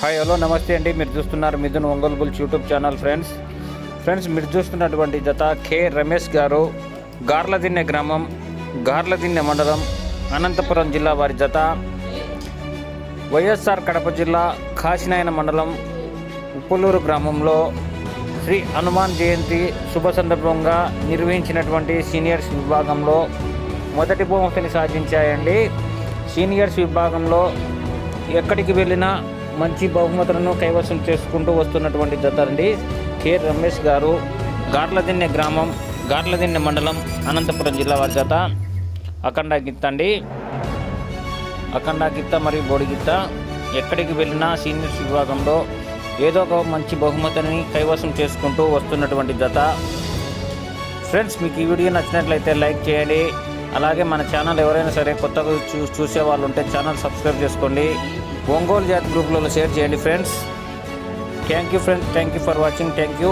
Hi hello నమస్తే అండి. మీరు చూస్తున్నారు Mithun Ongole bulls YouTube channel friends. Friends మీరు చూస్తున్నటువంటి జత కె రమేష్ గారు గార్లదిన్నె గ్రామం గార్లదిన్నె మండలం అనంతపురం జిల్లా వారి జత వైఎస్ఆర్ కడప జిల్లా కాశీనాయన మండలం ఉప్పులూరు గ్రామంలో శ్రీ హనుమాన్ జయంతి శుభ సందర్భంగా నిర్వహించినటువంటి సీనియర్స్ విభాగంలో మొదటి బహుమతిని సాధించాయండి. సీనియర్స్ విభాగంలో ఎక్కడికి వెళ్ళినా మంచి బహుమతులను కైవసం చేసుకుంటూ వస్తున్నటువంటి జత అండి కె. రమేష్ గారు గాట్లదిన్నె గ్రామం గాట్లదిన్నె మండలం అనంతపురం జిల్లా వారి జత. అఖండ గిత్త అండి. అఖండ గిత్త మరియు బోడిగిత్త ఎక్కడికి వెళ్ళినా సీనియర్స్ విభాగంలో ఏదో ఒక మంచి బహుమతిని కైవసం చేసుకుంటూ వస్తున్నటువంటి జత. ఫ్రెండ్స్ మీకు ఈ వీడియో నచ్చినట్లయితే లైక్ చేయండి. అలాగే మన ఛానల్ ఎవరైనా సరే కొత్తగా చూ చూసే వాళ్ళు ఉంటే ఛానల్ సబ్స్క్రైబ్ చేసుకోండి. ఒంగోలు జాతి గ్రూప్లలో షేర్ చేయండి friends. Thank you friends. Thank you for watching. Thank you.